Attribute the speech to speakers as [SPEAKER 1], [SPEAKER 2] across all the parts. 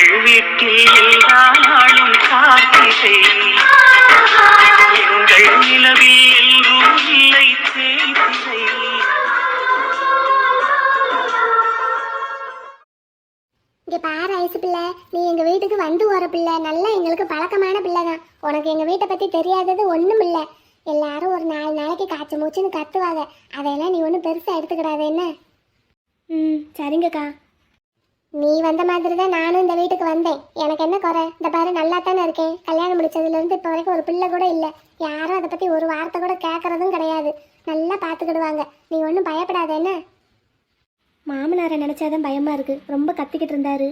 [SPEAKER 1] எங்கள் வீட்டில் எல்லா நாளும் காத்திரை. எங்கள் நிலவில் எல்லோரும் இல்லை தேய்திரை
[SPEAKER 2] இங்க பாரு ஐசு பிள்ளை நீ எங்க வீட்டுக்கு வந்து வர பிள்ளை. நல்லா எங்களுக்கு பழக்கமான பிள்ளை தான் உனக்கு எங்க வீட்டை பத்தி தெரியாதது ஒண்ணும் இல்ல. எல்லாரும் ஒரு நாலு நாளைக்கு காய்ச்ச மூச்சுன்னு கத்துவாங்க. அதையெல்லாம் நீ ஒன்றும் பெருசாக எடுத்துக்கிடாத என்ன? ம் சரிங்கக்கா. நீ வந்த மாதிரி தான் நானும் இந்த வீட்டுக்கு வந்தேன். எனக்கு என்ன குறை? இந்த பாரு நல்லா தானே இருக்கேன். கல்யாணம் முடிச்சதுல இருந்து இப்போ வரைக்கும் ஒரு பிள்ளை கூட இல்லை. யாரும் அதை பற்றி ஒரு வார்த்தை கூட கேட்கறதும் கிடையாது. நல்லா பார்த்துக்கிடுவாங்க நீ ஒன்றும் பயப்படாத என்ன?
[SPEAKER 3] மாமனாரை நினச்சாதான் பயமாக இருக்குது ரொம்ப கத்திக்கிட்டு இருந்தாரு.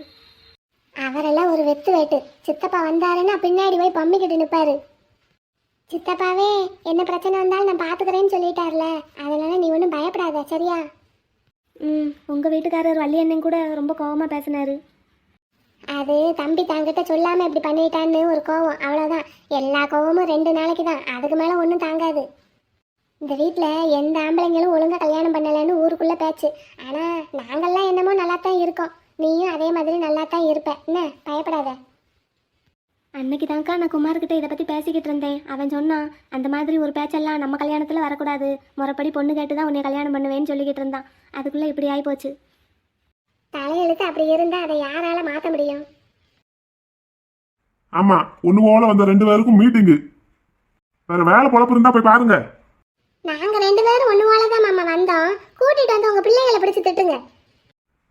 [SPEAKER 2] அவரெல்லாம் ஒரு வெத்து வெட்டு. சித்தப்பா வந்தாருன்னா பின்னாடி போய் பம்மிக்கிட்டு நிற்பாரு சித்தப்பாவே என்ன பிரச்சனை வந்தாலும் நான் பார்த்துக்கிறேன்னு சொல்லிட்டார்ல. அதனால நீ ஒன்றும் பயப்படாத சரியா?
[SPEAKER 3] ம் உங்கள் வீட்டுக்காரர் வள்ளி அண்ணன் கூட ரொம்ப கோபமாக பேசினாரு.
[SPEAKER 2] அது தம்பி தங்கிட்ட சொல்லாமல் இப்படி பண்ணிட்டான்னு ஒரு கோவம் அவ்வளோதான் எல்லா கோவமும் ரெண்டு நாளைக்கு தான் அதுக்கு மேலே ஒன்றும் தாங்காது. இந்த வீட்டில் எந்த ஆம்பளைங்களும் ஒழுங்காக கல்யாணம் பண்ணலைன்னு ஊருக்குள்ளே பேச்சு. ஆனால் நாங்கள்லாம் என்னமோ நல்லா தான் இருக்கோம். நீயும் அதே மாதிரி நல்லா தான் இருப்ப. என்ன பயப்படாத.
[SPEAKER 3] அன்னைக்கு தான்க்கா நான் குமார்கிட்ட இதை பத்தி பேசிக்கிட்டு இருந்தேன். அவன் சொன்னான் அந்த மாதிரி ஒரு பேச்செல்லாம் நம்ம கல்யாணத்துல வரக்கூடாது. முறைப்படி பொண்ணு கேட்டு தான் உன்னை கல்யாணம் பண்ணுவேன்னு சொல்லிக்கிட்டு இருந்தான். அதுக்குள்ள இப்படி ஆயிப்போச்சு.
[SPEAKER 2] தலையெழுத்து அப்படி இருந்தால் அதை யாரால மாற்ற முடியும்?
[SPEAKER 4] ஆமா ஒண்ணு போல வந்த ரெண்டு பேருக்கும் மீட்டிங்கு வேற வேலை பொழப்பு இருந்தா போய் பாருங்க.
[SPEAKER 2] நாங்க ரெண்டு பேரும் ஒண்ணு போல தான் மாமா வந்தோம். கூட்டிட்டு வந்து உங்க பிள்ளைகளை பிடிச்சு திட்டுங்க.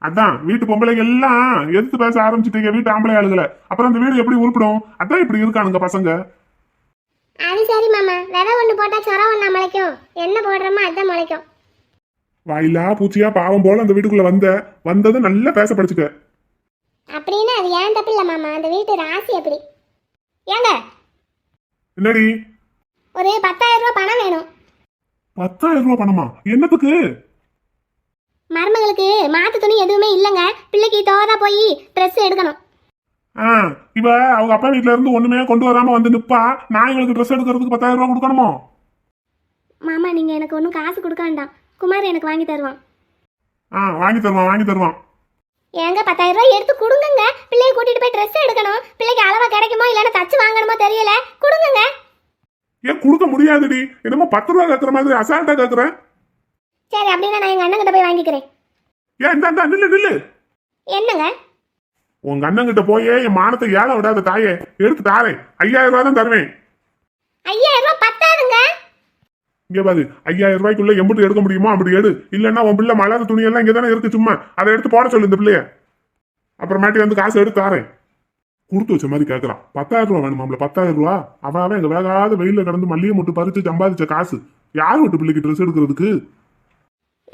[SPEAKER 4] அதான் வீட்டு பொம்பளைங்க எல்லாம் எதிர்த்து பேச ஆரம்பிச்சிட்டீங்க வீட்டு ஆம்பளை ஆளுகளை. அப்புறம் அந்த வீடு எப்படி உருப்பிடும்? அதான் இப்படி இருக்கானுங்க பசங்க.
[SPEAKER 2] அது சரி மாமா. விதை ஒண்ணு போட்டா சொரம் ஒண்ணா முளைக்கும். என்ன போடுறோமோ அதான் முளைக்கும்.
[SPEAKER 4] வாயிலா பூச்சியா பாவம் போல அந்த வீட்டுக்குள்ள வந்த. வந்தது நல்லா பேச படிச்சுக்க.
[SPEAKER 2] அப்படின்னு அது ஏன் தப்பு இல்ல மாமா? அந்த வீட்டு ராசி அப்படி. ஏங்க?
[SPEAKER 4] என்னடி?
[SPEAKER 2] ஒரு பத்தாயிரம் ரூபாய் பணம் வேணும்.
[SPEAKER 4] பத்தாயிரம் ரூபாய் பணமா? என்னத்துக்கு?
[SPEAKER 2] மருமகளுக்கு மாத்து துணி எதுவுமே இல்லைங்க. பிள்ளைக்கு தோதா போய் ட்ரெஸ் எடுக்கணும்.
[SPEAKER 4] ஆ இவ அவங்க அப்பா வீட்ல இருந்து ஒண்ணுமே கொண்டு வராம வந்து நிப்பா. நான் இவளுக்கு ட்ரெஸ் எடுக்கிறதுக்கு பத்தாயிரம் ரூபாய் கொடுக்கணுமோ?
[SPEAKER 3] மாமா நீங்க எனக்கு ஒன்றும் காசு கொடுக்க வேண்டாம். குமார் எனக்கு வாங்கி தருவான்.
[SPEAKER 4] ஆ வாங்கி தருவான் வாங்கி தருவான்.
[SPEAKER 2] ஏங்க பத்தாயிரம் ரூபாய் எடுத்து கொடுங்கங்க. பிள்ளைய கூட்டிட்டு போய் ட்ரெஸ் எடுக்கணும். பிள்ளைக்கு அளவா கிடைக்குமோ இல்லைன்னா தச்சு வாங்கணுமோ தெரியல. கொடுங்கங்க.
[SPEAKER 4] ஏன் கொடுக்க முடியாதுடி. என்னமோ பத்து ரூபா கேட்கற மாதிரி அசால்ட்டா கேட்கறேன்
[SPEAKER 2] சரி அப்படின்னா நான் எங்க அண்ணன் போய் வாங்கிக்கிறேன்.
[SPEAKER 4] ஏன் இந்த இந்த நில்லு நில்லு.
[SPEAKER 2] என்னங்க?
[SPEAKER 4] உங்க அண்ணன் கிட்ட போயே என் மானத்தை ஏழை விடாத தாயே. எடுத்து தாரேன். ஐயாயிரம் ரூபாய் தான் தருவேன்.
[SPEAKER 2] ஐயாயிரம் ரூபாய் பத்தாதுங்க.
[SPEAKER 4] இங்க பாரு ஐயாயிரம் ரூபாய்க்குள்ள எம்பிட்டு எடுக்க முடியுமோ அப்படி எடு. இல்லன்னா உன் பிள்ளை மலாத துணி எல்லாம் இங்க தானே இருக்கு சும்மா. அதை எடுத்து போட சொல்லு இந்த பிள்ளைய. அப்புறமேட்டி வந்து காசு எடுத்து தாரேன். கொடுத்து வச்ச மாதிரி கேட்கறான் பத்தாயிரம் ரூபா வேணுமாம்ல பத்தாயிரம் ரூபா? அவன் அவன் எங்க வேகாத வெயில்ல கிடந்து மல்லிகை முட்டு பறிச்சு சம்பாதிச்ச காசு. யார் விட்டு பிள்ளைக்கு ட்ரெஸ் எடுக்கிறதுக்கு?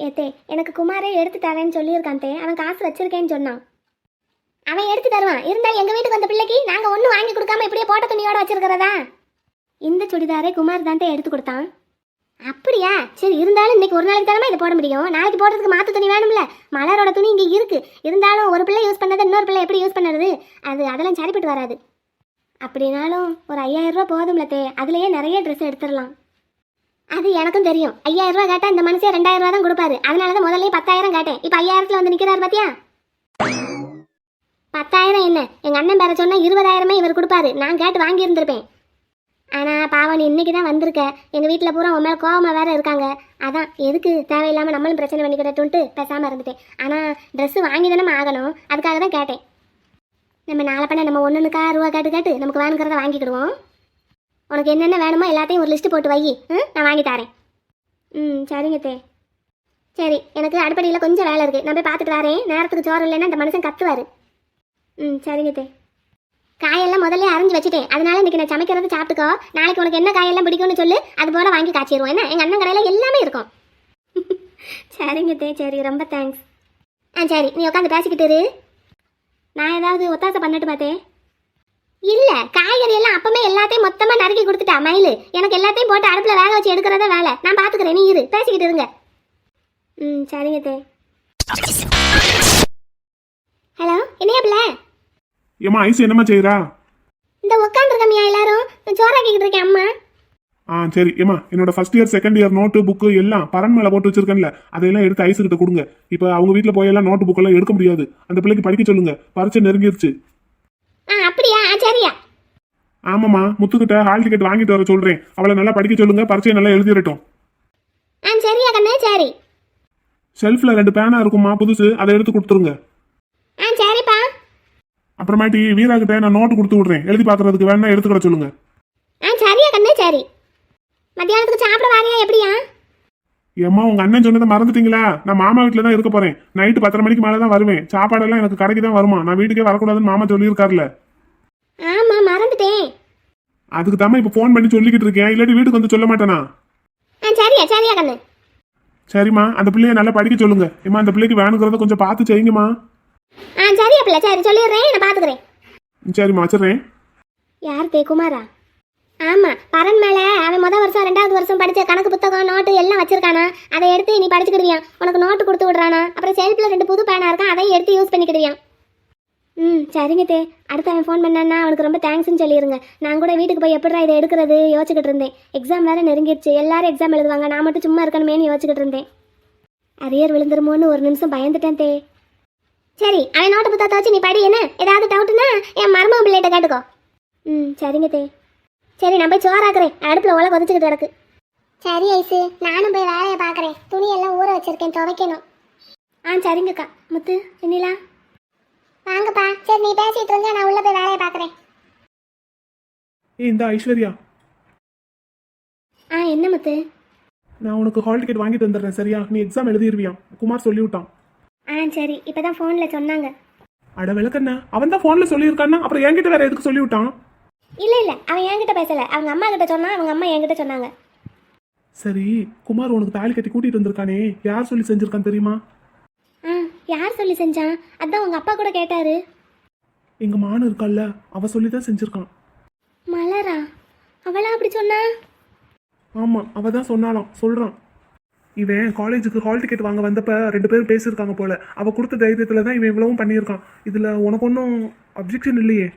[SPEAKER 3] ஏத்தே எனக்கு குமாரே எடுத்து தரேன்னு சொல்லியிருக்கான் தே. அவன் காசு வச்சிருக்கேன்னு சொன்னான்.
[SPEAKER 2] அவன் எடுத்து தருவான். இருந்தாலும் எங்க வீட்டுக்கு வந்த பிள்ளைக்கு நாங்க ஒன்றும் வாங்கி கொடுக்காம இப்படியே போட்ட துணியோட வச்சிருக்கிறதா?
[SPEAKER 3] இந்த சுடிதாரே குமார் தான் எடுத்து கொடுத்தான்.
[SPEAKER 2] அப்படியா? சரி இருந்தாலும் இன்னைக்கு ஒரு நாளைக்கு தானே இதை போட முடியும்? நாளைக்கு போடுறதுக்கு மாத்து துணி வேணும்ல? மலரோட துணி இங்க இருக்கு. இருந்தாலும் ஒரு பிள்ளை யூஸ் பண்ணதை இன்னொரு பிள்ளை எப்படி யூஸ் பண்ணுறது? அது அதெல்லாம் சரிப்பட்டு வராது.
[SPEAKER 3] அப்படின்னாலும் ஒரு ஐயாயிரம் ரூபா போதும்ல தே. அதுலயே நிறைய ட்ரெஸ் எடுத்துடலாம்.
[SPEAKER 2] அது எனக்கும் தெரியும். ஐயாயிரம் ரூபா கேட்டா இந்த மனுஷன் ரெண்டாயிரம் ரூபா தான் கொடுப்பாரு. அதனால தான் முதல்ல பத்தாயிரம் கேட்டேன். இப்போ ஐயாயிரத்துல வந்து நிக்கிறாரு பாத்தியா? பத்தாயிரம் என்ன? எங்க அண்ணன் பேர சொன்னா இருபதாயிரமே இவர் கொடுப்பாரு. நான் கேட்டு வாங்கி இருந்திருப்பேன் ஆனா பாவம் நீ இன்னைக்கு தான் வந்திருக்க. எங்க வீட்டுல பூரா உன் மேல கோவமா வேற இருக்காங்க. அதான் எதுக்கு தேவையில்லாம நம்மளும் பிரச்சனை பண்ணிக்கிட்டோன்ட்டு பேசாம இருந்துட்டேன். ஆனா ட்ரெஸ் வாங்கி தானே ஆகணும். அதுக்காக தான் கேட்டேன். நம்ம நாளை பண்ண நம்ம ஒன்றுக்கா ரூபா கேட்டு கேட்டு நமக்கு வேணுங்கிறத வாங்கிக்கிடுவோம். உனக்கு என்னென்ன வேணுமோ எல்லாத்தையும் ஒரு லிஸ்ட் போட்டு வை. நான் வாங்கி தரேன்.
[SPEAKER 3] ம் சரிங்க தே.
[SPEAKER 2] சரி எனக்கு அடுப்படியில் கொஞ்சம் வேலை இருக்குது நான் போய் பார்த்துட்டு வரேன். நேரத்துக்கு சோறு இல்லைன்னா இந்த மனுஷன் கத்துவார்.
[SPEAKER 3] ம் சரிங்க தே.
[SPEAKER 2] காயெல்லாம் முதல்ல அரைஞ்சு வச்சுட்டேன். அதனால இன்றைக்கி நான் சமைக்கிறது சாப்பிட்டுக்கோ. நாளைக்கு உனக்கு என்ன காயெல்லாம் பிடிக்கும்னு சொல்லு. அது போல் வாங்கி காய்ச்சிடுவோம் என்ன? எங்கள் அண்ணன் கடையில் எல்லாமே இருக்கும்.
[SPEAKER 3] சரிங்க தே. சரி ரொம்ப தேங்க்ஸ்
[SPEAKER 2] ஆ சரி நீ உட்காந்து பேசிக்கிட்டு இரு.
[SPEAKER 3] நான் ஏதாவது ஒத்தாசை பண்ணட்டு பார்த்தேன்
[SPEAKER 2] இல்ல காய்கறி எல்லாம் அப்பமே எல்லாத்தையும் மொத்தமா நறுக்கி கொடுத்துட்டா மயிலு? எனக்கு எல்லாத்தையும் போட்டு அடுப்புல வேக வச்சு எடுக்கிறதா வேலை. நான் பாத்துக்கிறேன் நீ இரு. பேசிக்கிட்டு இருங்க.
[SPEAKER 3] ம் சரிங்க தே.
[SPEAKER 2] ஹலோ என்னையா பிள்ளை?
[SPEAKER 4] ஏமா ஐஸ் என்னம்மா செய்யறா
[SPEAKER 2] இந்த உட்காந்துருக்கமியா எல்லாரும்? சோறாக்கிக்கிட்டு இருக்கேன் அம்மா.
[SPEAKER 4] ஆ சரி ஏமா என்னோட first year second year note book எல்லாம் பரன் மேல போட்டு வச்சிருக்கேன்ல அதையெல்லாம் எடுத்து ஐஸ் கிட்ட கொடுங்க. இப்போ அவங்க வீட்டில் போயெல்லாம் நோட்டு புக்கெல்லாம் எடுக்க முடியாது. அந்த பிள்ளைக்கு படிக்க சொல்லுங்க. பரீட்சை நெருங்கிருச்சு.
[SPEAKER 2] ஆ அப்படியா? ஆ சரியா.
[SPEAKER 4] ஆமாம்மா முத்துக்கிட்ட ஹால் டிக்கெட் வாங்கிட்டு வர சொல்றேன். அவளை நல்லா படிக்க சொல்லுங்க பரீட்சையை நல்லா எழுதிடட்டும்.
[SPEAKER 2] ஆ சரியா கண்ணு சரி.
[SPEAKER 4] ஷெல்ஃப்ல ரெண்டு பேனா இருக்குமா புதுசு. அதை எடுத்து கொடுத்துருங்க.
[SPEAKER 2] ஆ சரிப்பா.
[SPEAKER 4] அப்புறமாட்டி வீரா கிட்ட நான் நோட்டு கொடுத்து விடுறேன். எழுதி பார்க்கறதுக்கு வேணா எடுத்துக்கிட சொல்லுங்க.
[SPEAKER 2] ஆ சரியா கண்ணு சரி. மத்தியானத்துக்கு சாப்பிட வாரியா எப்படியா?
[SPEAKER 4] ஏம்மா உங்க அண்ணன் சொன்னதை மறந்துட்டீங்களா? நான் மாமா வீட்டில் தான் இருக்க போறேன். நைட்டு பத்தரை மணிக்கு மேலே தான் வருவேன். சாப்பாடெல்லாம் எனக்கு கடைக்கு தான் வருமா? நான் வீட்டுக்கே வரக்கூடாதுன்னு மாமா சொல்லியிருக்காருல.
[SPEAKER 2] ஆமா மறந்துட்டேன்.
[SPEAKER 4] அதுக்கு தாம்மா இப்போ ஃபோன் பண்ணி சொல்லிக்கிட்டு இருக்கேன். இல்லாட்டி வீட்டுக்கு வந்து சொல்ல மாட்டேனா?
[SPEAKER 2] சரியா சரியா கண்ணு.
[SPEAKER 4] சரிம்மா அந்த பிள்ளைய நல்லா படிக்க சொல்லுங்க. ஏம்மா அந்த பிள்ளைக்கு வேணுங்கிறத கொஞ்சம் பார்த்து செய்யுங்கம்மா.
[SPEAKER 2] ஆ சரியா பிள்ளை. சரி சொல்லிடுறேன் நான் பார்த்துக்கிறேன்.
[SPEAKER 4] சரிம்மா வச்சிடுறேன்.
[SPEAKER 3] யார் தே குமாரா?
[SPEAKER 2] ஆமா பரன் மேல அவன் முத வருஷம் ரெண்டாவது வருஷம் படிச்ச கணக்கு புத்தகம் நோட்டு எல்லாம் வச்சிருக்கானா? அதை எடுத்து நீ படிச்சுக்கிடுவியா? உனக்கு நோட்டு கொடுத்து விடுறானா? அப்புறம் செல்ஃபில் ரெண்டு புது பேனா இருக்கான் அதையும் எடுத்து யூஸ் பண்ணிக்கிடுவியா?
[SPEAKER 3] ம் சரிங்க தே. அடுத்து அவன் ஃபோன் பண்ணான்னா அவனுக்கு ரொம்ப தேங்க்ஸ்னு சொல்லிடுங்க நான் கூட வீட்டுக்கு போய் எப்படிடா இதை எடுக்கிறது? யோசிச்சுக்கிட்டு இருந்தேன். எக்ஸாம் வேறு நெருங்கிடுச்சு. எல்லாரும் எக்ஸாம் எழுதுவாங்க. நான் மட்டும் சும்மா இருக்கணுமேனு யோசிச்சுக்கிட்டு இருந்தேன். அரியர் விழுந்துருமோன்னு ஒரு நிமிஷம் பயந்துட்டேன் தே.
[SPEAKER 2] சரி அவன் நோட்டு புத்தகத்தை வச்சு நீ படி என்ன? ஏதாவது டவுட்டுன்னா என் மருமக பிள்ளைகிட்ட கேட்டுக்கோ.
[SPEAKER 3] ம் சரிங்க தே.
[SPEAKER 2] சரி நான் போய் சோறாக்குறேன். அடுப்புல உல கொதிச்சுக்கிட்டு கிடக்கு. சரி ஐசு. நானும் போய் வேலையை பார்க்குறேன். துணியெல்லாம் ஊற வச்சிருக்கேன் துவைக்கணும்.
[SPEAKER 3] ஆ சரிங்கக்கா. முத்து வெண்ணிலா.
[SPEAKER 2] வாங்கப்பா. சரி நீ பேசிட்டு இருங்க. நான் உள்ள போய் வேலையை பார்க்குறேன்.
[SPEAKER 4] இந்த ஐஸ்வர்யா.
[SPEAKER 3] ஆ என்ன முத்து?
[SPEAKER 4] நான் உனக்கு ஹால் டிக்கெட் வாங்கிட்டு வந்துடுறேன் சரியா? நீ எக்ஸாம் எழுதிருவியா? குமார் சொல்லி விட்டான்
[SPEAKER 3] ஆ சரி. இப்போ தான் ஃபோனில் சொன்னாங்க.
[SPEAKER 4] அட விளக்கண்ணா. அவன் தான் ஃபோனில் சொல்லியிருக்கான்னா அப்புறம் என்கிட்ட வேற எதுக்கு சொல்லி விட்டான்
[SPEAKER 3] இல்லை இல்லை. அவன் என்கிட்ட பேசலை. அவங்க அம்மா கிட்ட சொன்னா அவங்க அம்மா என்கிட்ட சொன்னாங்க.
[SPEAKER 4] சரி குமார் உனக்கு தாலி கட்டி கூட்டிட்டு வந்திருக்கானே. யார் சொல்லி செஞ்சிருக்கான் தெரியுமா?
[SPEAKER 3] ஆ யார் சொல்லி செஞ்சான்? அதான் உங்கள் அப்பா கூட கேட்டாரு.
[SPEAKER 4] எங்க மானு இருக்கால்ல அவ சொல்லி தான் செஞ்சிருக்கான்.
[SPEAKER 3] மலரா? அவளா அப்படி சொன்னா?
[SPEAKER 4] ஆமா அவ தான் சொன்னாலாம் சொல்றான். இவன் காலேஜுக்கு ஹால் டிக்கெட் வாங்க வந்தப்ப ரெண்டு பேரும் பேசியிருக்காங்க போல. அவ கொடுத்த தைரியத்துல தான் இவன் இவ்வளவும் பண்ணியிருக்கான். இதுல உனக்கு ஒன்றும் அப்ஜெக்ஷன் இல்லையே?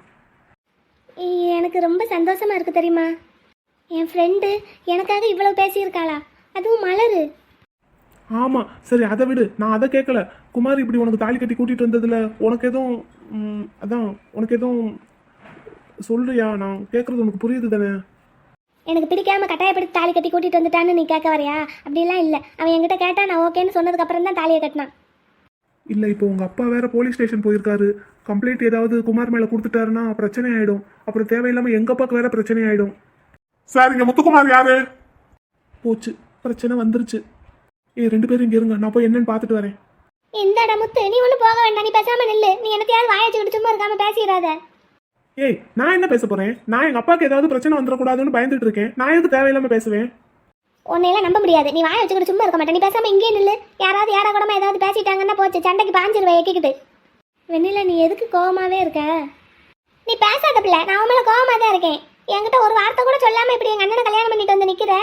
[SPEAKER 3] எனக்கு ரொம்ப சந்தோஷமா இருக்கு தெரியுமா? என் ஃப்ரெண்டு எனக்காக இவ்வளவு பேசியிருக்காளா? அதுவும் மலரு.
[SPEAKER 4] ஆமா சரி அதை விடு. நான் அதை கேட்கல. குமார் இப்படி உனக்கு தாலி கட்டி கூட்டிட்டு வந்ததுல உனக்கு எதுவும் அதான் உனக்கு எதுவும் சொல்றியா? நான் கேட்கறது உனக்கு புரியுது தானே?
[SPEAKER 3] எனக்கு பிடிக்காம கட்டாயப்படுத்தி தாலி கட்டி கூட்டிட்டு வந்துட்டான்னு நீ கேட்க வரையா? அப்படிலாம் இல்லை. அவன் என்கிட்ட கேட்டா நான் ஓகேன்னு சொன்னதுக்கு அப்புறம் தான் தாலியை கட்டினான்.
[SPEAKER 4] இல்ல இப்போ உங்க அப்பா வேற போலீஸ் ஸ்டேஷன் போயிருக்காரு. கம்ப்ளைண்ட் ஏதாவது குமார் மேல கொடுத்துட்டாருன்னா பிரச்சனை ஆயிடும். அப்புறம் தேவையில்லாம எங்க அப்பாக்கு வேற பிரச்சனை ஆயிடும். சார் இங்க முத்துக்குமார் யாரு? போச்சு. பிரச்சனை வந்துருச்சு. ஏய் ரெண்டு பேரும் இங்க இருங்க. நான் போய் என்னன்னு பார்த்துட்டு வரேன்.
[SPEAKER 2] இந்தடா முத்து நீ ஒன்றும் போக வேண்டாம். நீ பேசாம நில்லு. நீ என்னத்தையாவது வாயச்சுக்கிட்டு சும்மா இருக்காம பேசிடாத.
[SPEAKER 4] ஏய் நான் என்ன பேச போறேன்? நான் எங்க அப்பாக்கு ஏதாவது பிரச்சனை வந்துடக்கூடாதுன்னு பயந்துட்டு இருக்கேன். நான் எதுக்கு தேவையில்லாம பேசுவேன்?
[SPEAKER 2] உன்னையெல்லாம் நம்ப முடியாது. நீ வாய வச்சுக்கிட்டு சும்மா இருக்க மாட்டே நீ பேசாம இங்கே நில்லு. யாராவது யாரா கூட ஏதாவது பேசிட்டாங்கன்னா போச்சு. சண்டைக்கு பாஞ்சிருவேன் எக்கிக்கிட்டு.
[SPEAKER 3] வெண்ணிலா நீ எதுக்கு கோவமாவே இருக்க?
[SPEAKER 2] நீ பேசாத பிள்ளை நான் உன் மேலே கோவமாக தான் இருக்கேன். என்கிட்ட ஒரு வார்த்தை கூட சொல்லாமல் இப்படி எங்கள் அண்ணனை கல்யாணம் பண்ணிட்டு வந்து நிற்கிற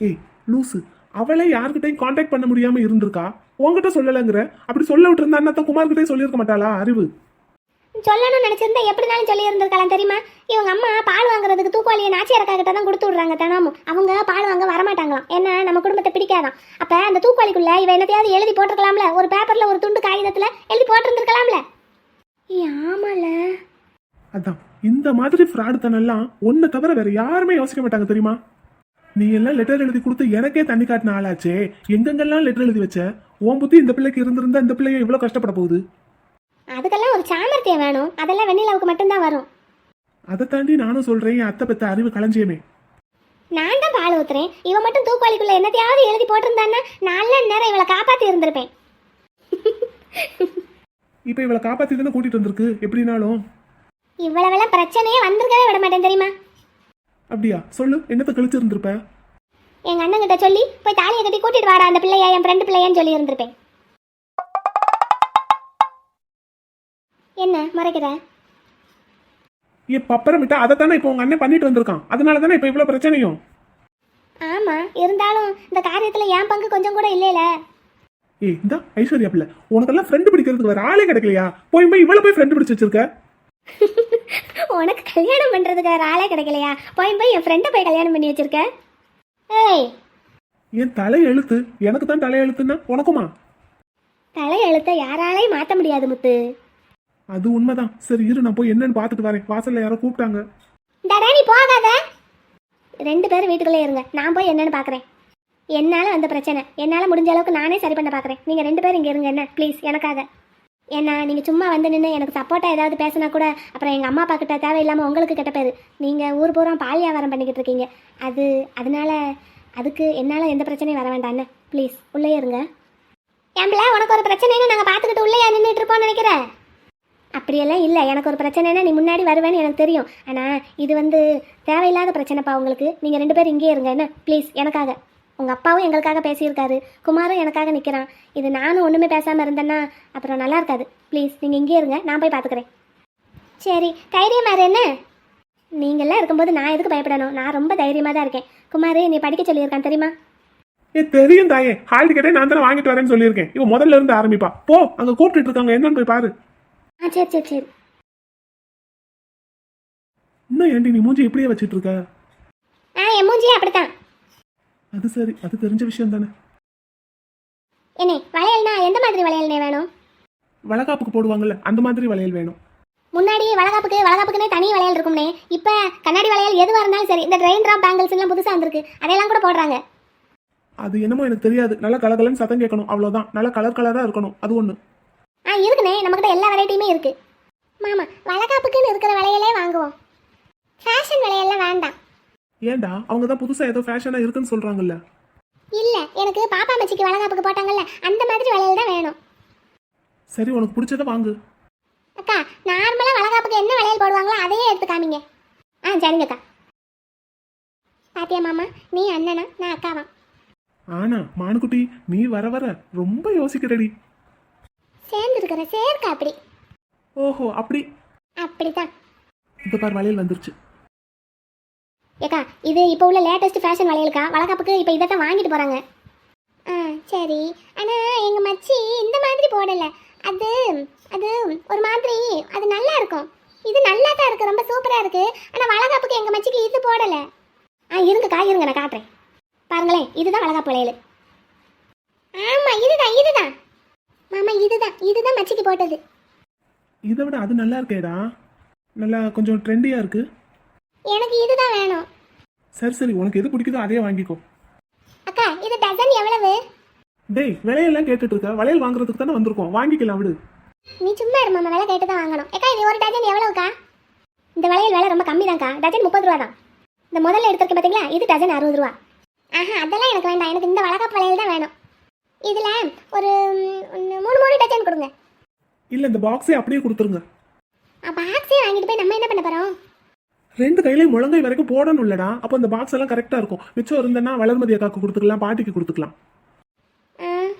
[SPEAKER 4] ஏய் லூசு அவளே யார்கிட்டயும் காண்டாக்ட் பண்ண முடியாமல் இருந்திருக்கா? உங்ககிட்ட சொல்லலைங்கிற அப்படி சொல்ல விட்டுருந்தா அண்ணா குமார்கிட்டே சொல்லியிருக்க மாட்டாளா? அறிவு.
[SPEAKER 2] சொல்லணும்னு நினைச்சிருந்தா எப்படினாலும் சொல்லி இருந்திருக்கலாம் தெரியுமா? இவங்க அம்மா பால் வாங்குறதுக்கு தூக்குவாளியை நாச்சியாரக்கா கிட்ட தான் கொடுத்து விடுறாங்க தினமும். அவங்க பால் வாங்க வரமாட்டாங்களாம். ஏன்னா நம்ம குடும்பத்தை பிடிக்காதான் அப்ப அந்த தூக்குவாளிக்குள்ள இவ என்னத்தையாவது எழுதி போட்டிருக்கலாம்ல? ஒரு பேப்பர்ல ஒரு துண்டு காகிதத்தில் எழுதி போட்டிருந்திருக்கலாம்ல?
[SPEAKER 3] ஆமால.
[SPEAKER 4] அதான் இந்த மாதிரி ஃப்ராடு எல்லாம் ஒன்றை தவிர வேற யாருமே யோசிக்க மாட்டாங்க தெரியுமா? நீ எல்லாம் லெட்டர் எழுதி கொடுத்து எனக்கே தண்ணி காட்டின ஆளாச்சே. எங்கெங்கெல்லாம் லெட்டர் எழுதி வச்ச? உன் புத்தி இந்த பிள்ளைக்கு இருந்திருந்தா இந்த பிள்ளைய இவ்வளோ கஷ்டப்பட போகுது.
[SPEAKER 2] அதுக்கெல்லாம் ஒரு சாமர்த்தியம் வேணும். அதெல்லாம் வெண்ணிலாவுக்கு மட்டும்தான் வரும்.
[SPEAKER 4] அதை தாண்டி நானும் சொல்றேன் என் அத்தை பெத்த அறிவு களஞ்சியமே.
[SPEAKER 2] நான் தான் பால் ஊத்துறேன். இவ மட்டும் தூக்குவாளிக்குள்ள என்னத்தையாவது எழுதி போட்டிருந்தான்னா நல்ல நேரம் இவளை காப்பாத்தி இருந்திருப்பேன்.
[SPEAKER 4] இப்ப இவளை காப்பாத்தி தானே கூட்டிட்டு வந்திருக்கு? எப்படினாலும்.
[SPEAKER 2] இவ்வளவெல்லாம் பிரச்சனையே வந்திருக்கவே விட மாட்டேன் தெரியுமா?
[SPEAKER 4] அப்படியா? சொல்லு என்னத்தை கழிச்சு இருந்திருப்ப
[SPEAKER 2] எங்க அண்ணன் கிட்ட சொல்லி போய் தாலியை கட்டி கூட்டிட்டு வாடா அந்த பிள்ளைய என் ஃப்ரெண்டு பிள்ளையன்னு சொல்லி இருந்திருப்பேன். என்ன மறைக்கிற
[SPEAKER 4] ஏ பப்பரமிட்டா அதை தானே இப்போ உங்க அண்ணன் பண்ணிட்டு வந்திருக்கான். அதனால தானே இப்ப இவ்வளவு பிரச்சனையும்?
[SPEAKER 2] ஆமா இருந்தாலும் இந்த காரியத்துல என் பங்கு கொஞ்சம் கூட இல்லைல.
[SPEAKER 4] ஏய் இந்த ஐஸ்வர்யா பிள்ளை. உனக்கெல்லாம் ஃப்ரெண்டு பிடிக்கிறதுக்கு வேற ஆளே கிடைக்கலையா? போய் போய் இவ்வளவு போய் ஃப்ரெண்டு பிடிச்சு வச்சிருக்க?
[SPEAKER 2] உனக்கு கல்யாணம் பண்றதுக்கு வேற ஆளே கிடைக்கலையா? போய் போய் என் ஃப்ரெண்டை போய் கல்யாணம் பண்ணி வச்சிருக்க? ஏய்!
[SPEAKER 4] என் தலை எழுத்து? எனக்கு தான் தலை எழுத்துன்னா உனக்குமா?
[SPEAKER 2] தலை எழுத்த யாராலையும் மாத்த முடியாது முத்து.
[SPEAKER 4] அது உண்மைதான். சரி இரு நான் போய் என்னன்னு பார்த்துட்டு வரேன். வாசல்ல யாரோ கூப்பிட்டாங்க.
[SPEAKER 2] டடா நீ போகாத. ரெண்டு பேரும் வீட்டுக்குள்ளே இருங்க. நான் போய் என்னன்னு பார்க்குறேன். என்னால் வந்த பிரச்சனை. என்னால் முடிஞ்ச அளவுக்கு நானே சரி பண்ண பார்க்குறேன். நீங்கள் ரெண்டு பேரும் இங்கே இருங்க என்ன? ப்ளீஸ் எனக்காக. ஏன்னா நீங்கள் சும்மா வந்து நின்று எனக்கு சப்போர்ட்டாக ஏதாவது பேசினா கூட அப்புறம் எங்கள் அம்மா அப்பா கிட்ட தேவையில்லாமல் உங்களுக்கு கெட்ட பேர். நீங்கள் ஊர் பூரா பால் வியாபாரம் பண்ணிக்கிட்டு இருக்கீங்க. அது அதனால அதுக்கு என்னால் எந்த பிரச்சனையும் வர வேண்டாம் ப்ளீஸ் உள்ளே இருங்க. ஏம்பிள உனக்கு ஒரு பிரச்சனைன்னு நாங்கள் பார்த்துக்கிட்டு உள்ளே நின்றுட்டு இருப்போம்னு நினைக்கிறேன் அப்படியெல்லாம் இல்லை. எனக்கு ஒரு பிரச்சனைனா நீ முன்னாடி வருவேன்னு எனக்கு தெரியும். ஆனால் இது வந்து தேவையில்லாத பிரச்சனைப்பா உங்களுக்கு. நீங்கள் ரெண்டு பேரும் இங்கேயே இருங்க. என்ன? ப்ளீஸ் எனக்காக. உங்கள் அப்பாவும் எங்களுக்காக பேசியிருக்காரு. குமாரும் எனக்காக நிற்கிறான் இது நானும் ஒன்றுமே பேசாமல் இருந்தேன்னா அப்புறம் நல்லா இருக்காது. ப்ளீஸ் நீங்கள் இங்கேயே இருங்க. நான் போய் பார்த்துக்கிறேன். சரி தைரியமாக என்ன? நீங்கள்லாம் இருக்கும்போது நான் எதுக்கு பயப்படணும்? நான் ரொம்ப தைரியமாக தான் இருக்கேன். குமார் நீ படிக்க சொல்லியிருக்கான் தெரியுமா?
[SPEAKER 4] ஏ தெரியும் தாயே. ஹால் டிக்கெட்டே நான் தானே வாங்கிட்டு வரேன்னு சொல்லியிருக்கேன். இவன் முதல்ல இருந்து ஆரம்பிப்பா. போ அங்கே கூப்பிட்டுட்டு இருக்காங்க. என்னன்னு போய் பாரு.
[SPEAKER 2] ஆ சரி சரி சரி.
[SPEAKER 4] இன்னும் ஏண்டி நீ மூஞ்சி இப்படியே வச்சிட்டு இருக்க
[SPEAKER 2] ஆ என் மூஞ்சியே அப்படித்தான்.
[SPEAKER 4] அது சரி அது தெரிஞ்ச விஷயம் தானே.
[SPEAKER 2] என்னே வளையல்னா எந்த மாதிரி வளையல்னே வேணும்?
[SPEAKER 4] வளகாப்புக்கு போடுவாங்கல்ல அந்த மாதிரி வளையல் வேணும்.
[SPEAKER 2] முன்னாடி வளகாப்புக்கு வளகாப்புக்குனே தனி வளையல் இருக்கும்னே. இப்போ கண்ணாடி வளையல் எதுவாக இருந்தாலும் சரி இந்த ட்ரெயின் ட்ராப் பேங்கிள்ஸ் எல்லாம் புதுசாக வந்திருக்கு. அதையெல்லாம் கூட போடுறாங்க.
[SPEAKER 4] அது என்னமோ எனக்கு தெரியாது. நல்லா கலகலன்னு சத்தம் கேட்கணும் அவ்வளவுதான். நல்லா கலர் கலரா இருக்கணும் அது ஒண்ணு.
[SPEAKER 2] ஆ இருக்குண்ணே. நம்மக்கிட்ட எல்லா வெரைட்டியுமே இருக்கு. மாமா வளகாப்புக்குன்னு இருக்கிற வளையலே வாங்குவோம். ஃபேஷன் வளையல்லாம் வேண்டாம்.
[SPEAKER 4] ஏன்டா அவங்க தான் புதுசா ஏதோ ஃபேஷனா இருக்குன்னு சொல்றாங்கல்ல.
[SPEAKER 2] இல்லை எனக்கு பாப்பா மச்சிக்கு வளகாப்புக்கு போட்டாங்கல்ல அந்த மாதிரி வளையல் தான் வேணும்.
[SPEAKER 4] சரி உனக்கு பிடிச்சத வாங்கு.
[SPEAKER 2] அக்கா நார்மலாக வளகாப்புக்கு என்ன வளையல் போடுவாங்களோ அதையே எடுத்து காமிங்க. ஆ சரிங்க அக்கா. பாத்தியா மாமா நீ அண்ணனா நான் அக்காவா?
[SPEAKER 4] ஆனா மானுக்குட்டி நீ வர வர ரொம்ப யோசிக்கிறடி.
[SPEAKER 2] சேர்ந்து இருக்கிற சேர்க்கா அப்படி.
[SPEAKER 4] ஓஹோ அப்படி.
[SPEAKER 2] அப்படிதான்
[SPEAKER 4] இப்ப பார் வளையல் வந்துருச்சு.
[SPEAKER 2] ஏக்கா இது இப்போ உள்ள லேட்டஸ்ட் ஃபேஷன் வளையலுக்கா? வளகாப்புக்கு இப்போ இதை தான் வாங்கிட்டு போகிறாங்க ஆ சரி. ஆனால் எங்கள் மச்சி இந்த மாதிரி போடலை. அது அது ஒரு மாதிரி அது நல்லா இருக்கும். இது நல்லா தான் இருக்குது ரொம்ப சூப்பராக இருக்குது ஆனால் வளகாப்புக்கு எங்கள் மச்சிக்கு இது போடலை. ஆ இருங்கக்கா இருங்க நான் காட்டுறேன். பாருங்களேன் இதுதான் வளகாப்பு வளையல். ஆமாம் இதுதான் இதுதான். மாமா இதுதான். இதுதான் மச்சிக்கு போட்டது.
[SPEAKER 4] இதை விட அது நல்லா இருக்கேடா. நல்லா கொஞ்சம் ட்ரெண்டியா இருக்கு.
[SPEAKER 2] எனக்கு இதுதான் வேணும்.
[SPEAKER 4] சரி சரி. உனக்கு எது பிடிக்குதோ அதே வாங்கிக்கோ.
[SPEAKER 2] அக்கா இது டசன் எவ்வளவு?
[SPEAKER 4] டேய் விலையெல்லாம் கேட்டுட்டு இருக்க. வளையல் வாங்குறதுக்கு தானே வந்திருக்கோம். வாங்கிக்கலாம் விடு.
[SPEAKER 2] நீ சும்மா இரு மாமா விலை கேட்டு தான் வாங்கணும். ஏக்கா இது ஒரு டஜன் எவ்வளவுக்கா? இந்த வளையல் விலை ரொம்ப கம்மி தான்க்கா டஜன் முப்பது ரூபா தான் இந்த முதல்ல எடுத்திருக்க பார்த்தீங்களா இது டஜன் அறுபது ரூபா. ஆஹா அதெல்லாம் எனக்கு வேண்டாம். எனக்கு இந்த வளகாப்பு வளையல் தான் வேணும். இதில் ஒரு மூணு மூணு டஜன் கொடுங்க.
[SPEAKER 4] இல்ல இந்த பாக்ஸே அப்படியே கொடுத்துருங்க.
[SPEAKER 2] பாக்ஸே வாங்கிட்டு போய் நம்ம என்ன பண்ண போகிறோம்
[SPEAKER 4] ரெண்டு கையிலையும் முழங்கை வரைக்கும் போடணும் இல்லடா. அப்போ இந்த பாக்ஸ் எல்லாம் கரெக்டா இருக்கும். மிச்சம் இருந்தேன்னா வளர்மதி அக்காக்கு கொடுத்துக்கலாம் பாட்டிக்கு கொடுத்துக்கலாம்.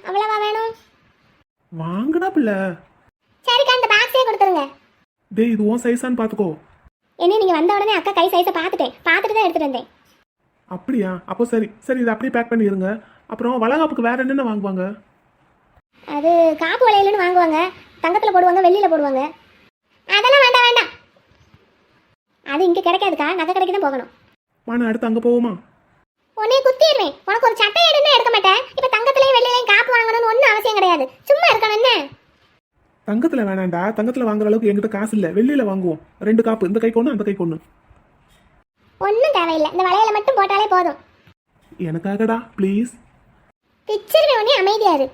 [SPEAKER 2] அவ்வளவா வேணும்?
[SPEAKER 4] வாங்குடா பிள்ளை.
[SPEAKER 2] சரிக்கா இந்த பாக்ஸே கொடுத்துருங்க.
[SPEAKER 4] டேய் இது உன் சைஸான்னு பாத்துக்கோ.
[SPEAKER 2] என்ன நீங்கள் வந்த உடனே அக்கா கை சைஸை பார்த்துட்டேன். பார்த்துட்டு தான் எடுத்துகிட்டு வந்தேன்.
[SPEAKER 4] அப்படியா? அப்போ சரி. சரி இதை அப்படியே பேக் பண்ணிருங்க. அப்புறம் வளகாப்புக்கு வேற என்னென்ன வாங்குவாங்க?
[SPEAKER 2] அது காப்பு வளையல்னு வாங்குவாங்க. தங்கத்தில் போடுவாங்க வெள்ளியில் போடுவாங்க. அதெல்லாம் வேண்டாம் வேண்டாம். அது இங்கே கிடைக்காதுக்கா. நகை கடைக்கு தான் போகணும்.
[SPEAKER 4] வாணா அடுத்து அங்க போவோமா?
[SPEAKER 2] உன்னைய குத்திடுவேன். உனக்கு ஒரு சட்டை எடுன்னா எடுக்க மாட்டேன். இப்போ தங்கத்துலேயும் வெள்ளிலையும் காப்பு வாங்கணும்னு ஒன்றும் அவசியம் கிடையாது. சும்மா இருக்கணும் என்ன?
[SPEAKER 4] தங்கத்துல வேணாம்டா. தங்கத்துல வாங்குற அளவுக்கு என்கிட்ட காசு இல்ல. வெள்ளியில வாங்குவோம். ரெண்டு காப்பு. இந்த கைக்கு ஒண்ணு அந்த கைக்கு ஒண்ணு
[SPEAKER 2] ஒன்றும் தேவையில்லை. இந்த வளையலை மட்டும் போட்டாலே போதும்.
[SPEAKER 4] எனக்காகடா ப்ளீஸ்
[SPEAKER 2] பிச்சிருவேன் உடனே அமைதியா இரு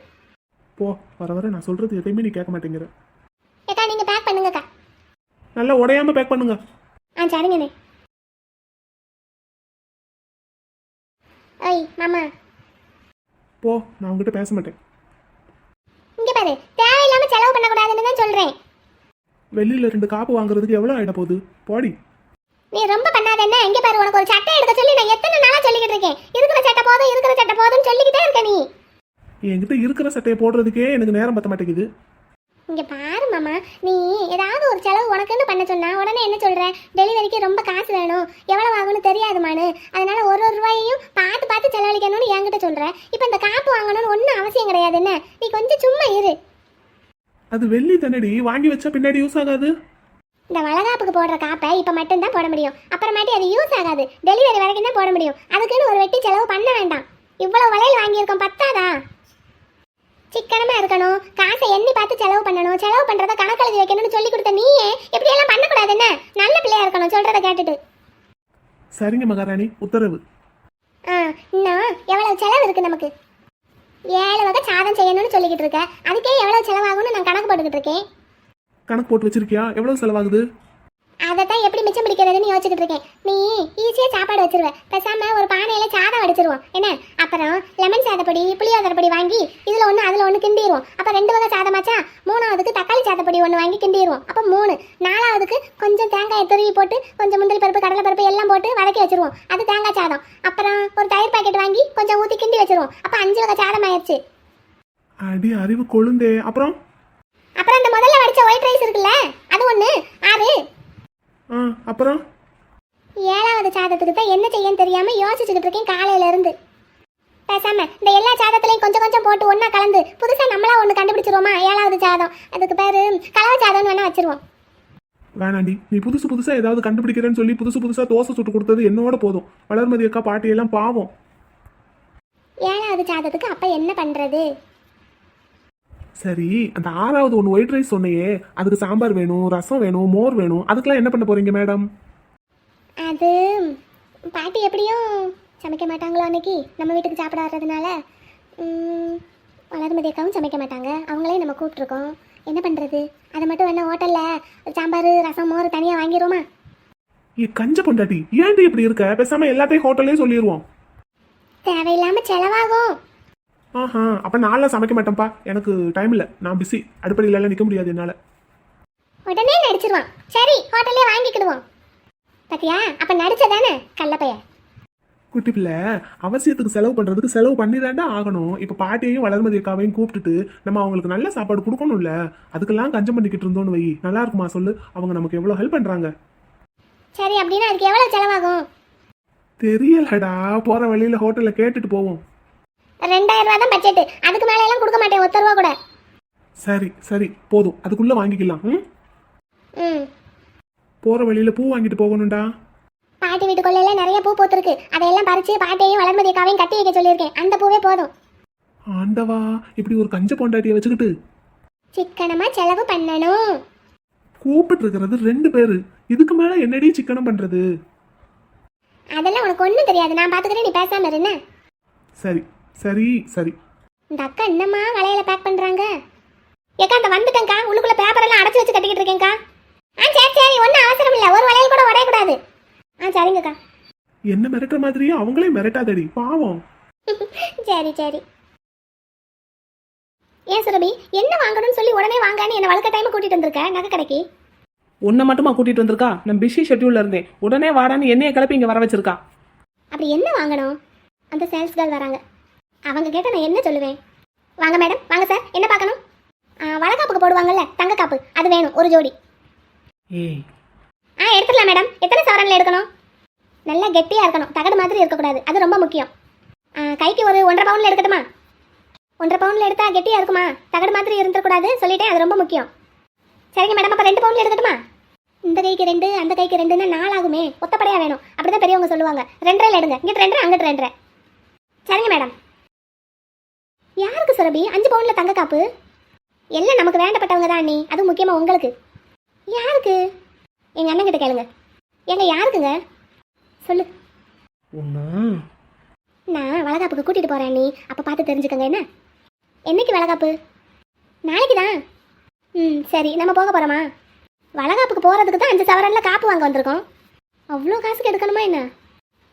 [SPEAKER 4] போ வர வர நான் சொல்றது எதையுமே நீ கேட்க மாட்டேங்கிற.
[SPEAKER 2] ஏக்கா நீங்கள் பேக் பண்ணுங்கக்கா.
[SPEAKER 4] நல்லா உடையாம பேக் பண்ணுங்க.
[SPEAKER 2] ஆ சரிங்கண்ணே. ஓய் மாமா.
[SPEAKER 4] போ நான் உங்ககிட்ட பேச மாட்டேன்.
[SPEAKER 2] இங்கே பாரு தேவையில்லாம செலவு பண்ணக்கூடாதுன்னு தான் சொல்கிறேன்
[SPEAKER 4] வெளியில ரெண்டு காப்பு வாங்குறதுக்கு எவ்வளவு ஆயிட போகுது போடி.
[SPEAKER 2] நீ ரொம்ப பண்ணாத என்ன? இங்கே பாரு உனக்கு ஒரு சட்டை எடுக்க சொல்லி நான் எத்தனை நாளாக சொல்லிக்கிட்டு இருக்கேன். இருக்கிற சட்டை போதும் இருக்கிற சட்டை போதும்னு சொல்லிக்கிட்டே இருக்க நீ.
[SPEAKER 4] என்கிட்ட இருக்கிற சட்டையை போடுறதுக்கே எனக்கு நேரம் பத்த மாட்டேங்குது.
[SPEAKER 2] இங்கே பாரு மாமா நீ ஏதாவது ஒரு செலவு உனக்குன்னு பண்ண சொன்னா உடனே என்ன சொல்ற? டெலிவரிக்கு ரொம்ப காசு வேணும். எவ்வளவு ஆகும்னு தெரியாதுமானு அதனால ஒரு ஒரு ரூபாயையும் பார்த்து பார்த்து செலவழிக்கணும்னு என்கிட்ட சொல்ற. இப்போ இந்த காப்பு வாங்கணும்னு ஒன்றும் அவசியம் கிடையாது என்ன? நீ கொஞ்சம் சும்மா இரு.
[SPEAKER 4] அது வெள்ளி தானடி. வாங்கி வச்சா பின்னாடி யூஸ் ஆகாது.
[SPEAKER 2] இந்த வளகாப்புக்கு போடுற காப்பை இப்போ மட்டும்தான் போட முடியும். அப்புறமேட்டு அது யூஸ் ஆகாது. டெலிவரி வரைக்கும் தான் போட முடியும். அதுக்குன்னு ஒரு வெட்டி செலவு பண்ண வேண்டாம். இவ்வளவு வளையல் வாங்கியிருக்கோம் பத்தாதா? சிக்கனமா இருக்கணும். காசை எண்ணி பார்த்து செலவு பண்ணணும். செலவு பண்றத கணக்கு எழுதி வைக்கணும்னு சொல்லி கொடுத்த நீயே இப்படி எல்லாம் பண்ணக்கூடாது என்ன? நல்ல பிள்ளையா இருக்கணும் சொல்றத கேட்டுட்டு.
[SPEAKER 4] சரிங்க மகாராணி உத்தரவு.
[SPEAKER 2] ஆ இன்னும் எவ்வளவு செலவு இருக்கு நமக்கு? ஏழு வகை சாதம் செய்யணும்னு சொல்லிக்கிட்டு இருக்க. அதுக்கே எவ்வளவு செலவாகும்னு நான் கணக்கு போட்டுக்கிட்டு இருக்கேன்.
[SPEAKER 4] கணக்கு போட்டு வச்சிருக்கியா? எவ்வளவு செலவாகுது?
[SPEAKER 2] அதை தான் எப்படி மிச்சம் பிடிக்கிறதுன்னு யோசிச்சுக்கிட்டு இருக்கேன். நீ ஈஸியாக சாப்பாடு வச்சிருவ. பேசாம ஒரு பானையில சாதம் வடிச்சிருவோம். என்ன? அப்புறம் லெமன் சாதப்பொடி புளியோதரைப்பொடி வாங்கி இதுல ஒன்று அதுல ஒன்று கிண்டிடுவோம் அப்போ ரெண்டு வகை சாதமாச்சா? மூணாவதுக்கு தக்காளி சாதப்பொடி ஒன்று வாங்கி கிண்டிடுவோம் அப்போ மூணு. நாலாவதுக்கு கொஞ்சம் தேங்காயை துருவி போட்டு கொஞ்சம் முந்திரி பருப்பு கடலை பருப்பு எல்லாம் போட்டு வதக்கி வச்சிருவோம். அது தேங்காய் சாதம். அப்புறம் ஒரு தயிர் பாக்கெட் வாங்கி கொஞ்சம் ஊற்றி கிண்டி வச்சிருவோம். அப்போ அஞ்சு வகை சாதம் ஆயிடுச்சு
[SPEAKER 4] அடி அறிவு கொழுந்தே. அப்புறம்?
[SPEAKER 2] அப்புறம் அந்த முதல்ல வடிச்ச ஒயிட் ரைஸ் இருக்குல்ல அது ஒன்று ஆறு.
[SPEAKER 4] ஆ அப்புறம்?
[SPEAKER 2] ஏழாவது சாதத்துக்கு தான் என்ன செய்யன்னு தெரியாம யோசிச்சுக்கிட்டு இருக்கேன் காலையில இருந்து. பேசாம இந்த எல்லா சாதத்துலயும் கொஞ்சம் கொஞ்சம் போட்டு ஒண்ணா கலந்து புதுசா நம்மளா ஒண்ணு கண்டுபிடிச்சிருவோமா? ஏழாவது சாதம். அதுக்கு பேரு கலவை சாதம்னு வேணா வச்சிருவோம்.
[SPEAKER 4] வேணாண்டி. நீ புதுசு புதுசா ஏதாவது கண்டுபிடிக்கிறேன்னு சொல்லி புதுசு புதுசா தோசை சுட்டு கொடுத்தது என்னோட போதும். வளர்மதி அக்கா பாட்டி எல்லாம் பாவம்.
[SPEAKER 2] ஏழாவது சாதத்துக்கு அப்ப என்ன பண்றது?
[SPEAKER 4] சரி அந்த ஆறாவது ஒன்று ஒயிட் ரைஸ் சொன்னையே அதுக்கு சாம்பார் வேணும் ரசம் வேணும் மோர் வேணும் அதுக்கெல்லாம் என்ன பண்ண போறீங்க மேடம்
[SPEAKER 2] அது பாட்டி எப்படியும் சமைக்க மாட்டாங்களோ அன்னைக்கு? நம்ம வீட்டுக்கு சாப்பிட வர்றதுனால ம், வளர்மதி அக்காவும் சமைக்க மாட்டாங்க. அவங்களையும் நம்ம கூப்பிட்ருக்கோம் என்ன பண்ணுறது அதை மட்டும் வேணா ஹோட்டலில் சாம்பார் ரசம் மோர் தனியாக வாங்கிடுவோமா?
[SPEAKER 4] ஏ கஞ்ச பொண்டாட்டி ஏன்டி இப்படி இருக்க? பேசாம எல்லாத்தையும் ஹோட்டல்லே சொல்லிடுவோம்
[SPEAKER 2] தேவையில்லாமல் செலவாகும்.
[SPEAKER 4] ஆஹா அப்ப நான்லாம் சமைக்க மாட்டேன்ப்பா. எனக்கு டைம் இல்லை. நான் பிஸி அடுப்படியில எல்லாம் நிற்க முடியாது என்னால.
[SPEAKER 2] உடனே நடிச்சிருவான். சரி ஹோட்டல்லே வாங்கிக்கிடுவோம். பாத்தியா? அப்ப நடிச்சதானே கள்ளப்பைய?
[SPEAKER 4] குட்டி பிள்ளை அவசியத்துக்கு செலவு பண்றதுக்கு செலவு பண்ணி ஆகணும். இப்ப பாட்டியையும் வளர்மதி அக்காவையும் கூப்பிட்டுட்டு நம்ம அவங்களுக்கு நல்ல சாப்பாடு கொடுக்கணும்ல. அதுக்கெல்லாம் கஞ்சம் பண்ணிக்கிட்டு இருந்தோம்னு வை. நல்லா இருக்குமா சொல்லு. அவங்க நமக்கு எவ்வளவு ஹெல்ப் பண்றாங்க.
[SPEAKER 2] சரி அப்படின்னா அதுக்கு எவ்வளவு செலவாகும்?
[SPEAKER 4] தெரியலடா. போற வழியில ஹோட்டல்ல கேட்டுட்டு போவோம்.
[SPEAKER 2] ரெண்டாயிரம் ரூபா தான் பட்ஜெட் அதுக்கு மேல எல்லாம் கொடுக்க மாட்டேன் ஒத்த ரூபா கூட.
[SPEAKER 4] சரி சரி போதும். அதுக்குள்ள வாங்கிக்கலாம் ம்?
[SPEAKER 2] ம்.
[SPEAKER 4] போற வழியில பூ வாங்கிட்டு போகணும்டா.
[SPEAKER 2] பாட்டி வீட்டுக்குள்ள நிறைய பூ பூத்திருக்கு. அதையெல்லாம் பறிச்சு பாட்டியையும் வளர்மதி அக்காவையும் கட்டி வைக்க சொல்லியிருக்கேன். அந்த பூவே போதும்.
[SPEAKER 4] ஆண்டவா இப்படி ஒரு கஞ்ச பொண்டாட்டியை வச்சுக்கிட்டு.
[SPEAKER 2] சிக்கனமா செலவு பண்ணணும்.
[SPEAKER 4] கூப்பிட்டு இருக்கிறது ரெண்டு பேரு. இதுக்கு மேல என்னடி சிக்கனம் பண்றது?
[SPEAKER 2] அதெல்லாம் உனக்கு ஒன்றும் தெரியாது. நான் பார்த்துக்கிறேன் நீ பேசாம இரு என்ன?
[SPEAKER 4] சரி சரி சரி.
[SPEAKER 2] இந்த அக்கா என்னம்மா வளையல பேக் பண்றாங்க? ஏக்கா அந்த வந்துட்டேங்க்கா உள்ளுக்குள்ள பேப்பர் எல்லாம் அடைச்சு வச்சு கட்டிக்கிட்டு இருக்கேன்க்கா. ஆ சரி சரி. ஒன்றும் அவசரம் இல்லை. ஒரு வளையல் கூட உடையக்கூடாது. ஆ சரிங்கக்கா.
[SPEAKER 4] என்ன மிரட்டுற மாதிரியே அவங்களே மிரட்டாதடி. பாவம்.
[SPEAKER 2] சரி சரி. ஏன் சுரபி என்ன வாங்கணும்னு சொல்லி உடனே வாங்கான்னு என்ன வழக்க டைம் கூட்டிட்டு வந்திருக்க? நகை கடைக்கு?
[SPEAKER 5] உன்னை மட்டுமா கூட்டிட்டு வந்திருக்கா? நான் பிஸி ஷெட்யூல்ல இருந்தேன். உடனே வாடான்னு என்னைய கிளப்பி இங்க வர வச்சிருக்கா.
[SPEAKER 2] அப்படி என்ன வாங்கணும்? அந்த சேல்ஸ் கேர்ள் வராங்க. அவங்க கேட்ட நான் என்ன சொல்லுவேன்? வாங்க மேடம் வாங்க சார் என்ன பார்க்கணும்? வளகாப்புக்கு போடுவாங்கல்ல தங்க காப்பு அது வேணும் ஒரு ஜோடி. ஆ எடுத்துக்கலாம் மேடம் எத்தனை சவரன்ல எடுக்கணும்? நல்லா கெட்டியாக இருக்கணும். தகடு மாதிரி இருக்கக்கூடாது. அது ரொம்ப முக்கியம். கைக்கு ஒரு ஒன்றரை பவுனில் எடுக்கட்டுமா? ஒன்றரை பவுனில் எடுத்தா கெட்டியாக இருக்குமா? தகடு மாதிரி இருந்துடக்கூடாது சொல்லிட்டேன் அது ரொம்ப முக்கியம். சரிங்க மேடம் அப்போ ரெண்டு பவுனில் எடுக்கட்டுமா? இந்த கைக்கு ரெண்டு அந்த கைக்கு ரெண்டுன்னா நாலு ஆகுமே ஒத்தப்படையாக வேணும். அப்படிதான் பெரியவங்க சொல்லுவாங்க. ரெண்டரையில் எடுங்க. இங்கிட்டு ரெண்டரை அங்கிட்டு ரெண்டரை. சரிங்க மேடம் யாருக்கு சுரபி? அஞ்சு பவுனில் தங்க காப்பு? எல்லாம் நமக்கு வேண்டப்பட்டவங்க தான் அண்ணி. அதுவும் முக்கியமாக உங்களுக்கு. யாருக்கு? எங்கள் அண்ணன் கிட்ட கேளுங்க. எங்க யாருக்குங்க? சொல்லு. நான் வளகாப்புக்கு கூட்டிட்டு போறேன் நீ அப்ப பார்த்து தெரிஞ்சுக்கங்க என்ன? என்னைக்கு வளகாப்பு? நாளைக்கு தான் ம் சரி. நம்ம போக போறோமா? வளகாப்புக்கு போறதுக்கு தான் அஞ்சு சவரன்ல காப்பு வாங்க வந்திருக்கோம். அவ்வளோ காசுக்கு எடுக்கணுமா என்ன?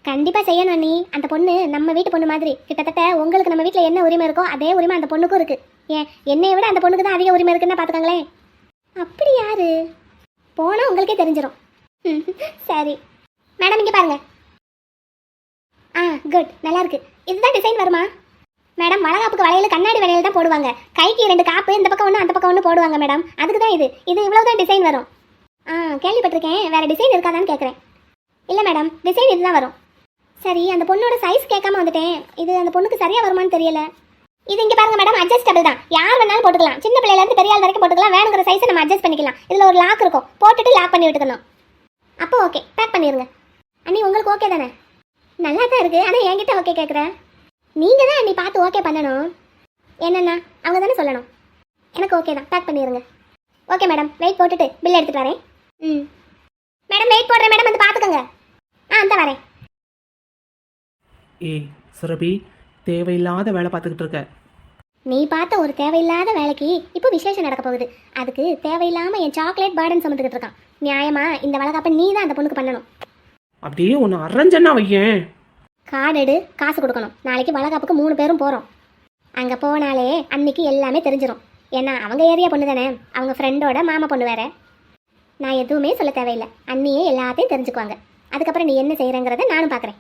[SPEAKER 2] கண்டிப்பா செய்யணும் அண்ணி. அந்த பொண்ணு நம்ம வீட்டு பொண்ணு மாதிரி. கிட்டத்தட்ட உங்களுக்கு நம்ம வீட்டில் என்ன உரிமை இருக்கோ அதே உரிமை அந்த பொண்ணுக்கும் இருக்கு. ஏன்? என்னை விட அந்த பொண்ணுக்கு தான் அதிக உரிமை இருக்குன்னு பார்த்துக்கங்களேன் அப்படி யாரு? போனா உங்களுக்கே தெரிஞ்சிடும் ம், சரி. மேடம் இங்கே பாருங்க. ஆ குட் நல்லா இருக்கு. இதுதான் டிசைன் வருமா? மேடம் வளகாப்புக்கு வளையல் கண்ணாடி வளையல் தான் போடுவாங்க. கைக்கு ரெண்டு காப்பு இந்த பக்கம் ஒன்று அந்த பக்கம் ஒன்று போடுவாங்க மேடம். அதுக்கு தான் இது. இது இவ்வளோ தான் டிசைன் வரும். ஆ கேள்விப்பட்டிருக்கேன். வேறு டிசைன் இருக்காதான்னு கேட்குறேன் இல்லை மேடம் டிசைன் இதுதான் வரும். சரி அந்த பொண்ணோட சைஸ் கேட்காம வந்துட்டேன். இது அந்த பொண்ணுக்கு சரியா வருமான்னு தெரியல. இது இங்கே பாருங்க மேடம் அட்ஜஸ்டபிள் தான். யார் வேணாலும் போட்டுக்கலாம். சின்ன பிள்ளையிலேருந்து பெரிய ஆள் வரைக்கும் போட்டுக்கலாம். வேணுங்கிற சைஸை நம்ம அட்ஜஸ்ட் பண்ணிக்கலாம். இதில் ஒரு லாக் இருக்கும். போட்டுட்டு லாக் பண்ணி விட்டுக்கணும். அப்போ ஓகே பேக் பண்ணிடுங்க அண்ணி உங்களுக்கு ஓகே தானே? நல்லா தான் இருக்குது ஆனால் என்கிட்ட ஓகே கேட்குறேன் நீங்கள் தான் அண்ணி பார்த்து ஓகே பண்ணணும். என்னென்னா அவங்க தானே சொல்லணும். எனக்கு ஓகே தான். பேக் பண்ணிடுங்க ஓகே மேடம் வெயிட் போட்டுட்டு பில் எடுத்துகிட்டு வரேன். ம் மேடம் வெயிட் போடுறேன் மேடம் வந்து பார்த்துக்கோங்க ஆ அந்த வரேன்
[SPEAKER 6] ஏய் சுரபி தேவையில்லாத வேலை பார்த்துக்கிட்டு இருக்க.
[SPEAKER 2] நீ பார்த்த ஒரு தேவையில்லாத வேலைக்கு இப்போ விசேஷம் நடக்க போகுது. அதுக்கு தேவையில்லாம என் சாக்லேட் பேர்டன் சுமந்துக்கிட்டு இருக்கான். நியாயமா இந்த வளகாப்ப நீ தான் அந்த பொண்ணுக்கு பண்ணணும்.
[SPEAKER 6] அப்படியே உன்னை அரைஞ்சன்னா வையேன்.
[SPEAKER 2] கார்டு எடு காசு கொடுக்கணும். நாளைக்கு வளகாப்புக்கு மூணு பேரும் போகிறோம் அங்கே போனாலே அன்னைக்கு எல்லாமே தெரிஞ்சிடும் ஏன்னா அவங்க ஏரியா பொண்ணு தானே. அவங்க ஃப்ரெண்டோட மாமா பொண்ணு வேற. நான் எதுவுமே சொல்ல தேவையில்லை. அண்ணியே எல்லாத்தையும் தெரிஞ்சுக்குவாங்க. அதுக்கப்புறம் நீ என்ன செய்கிறங்கிறத நானும் பார்க்குறேன்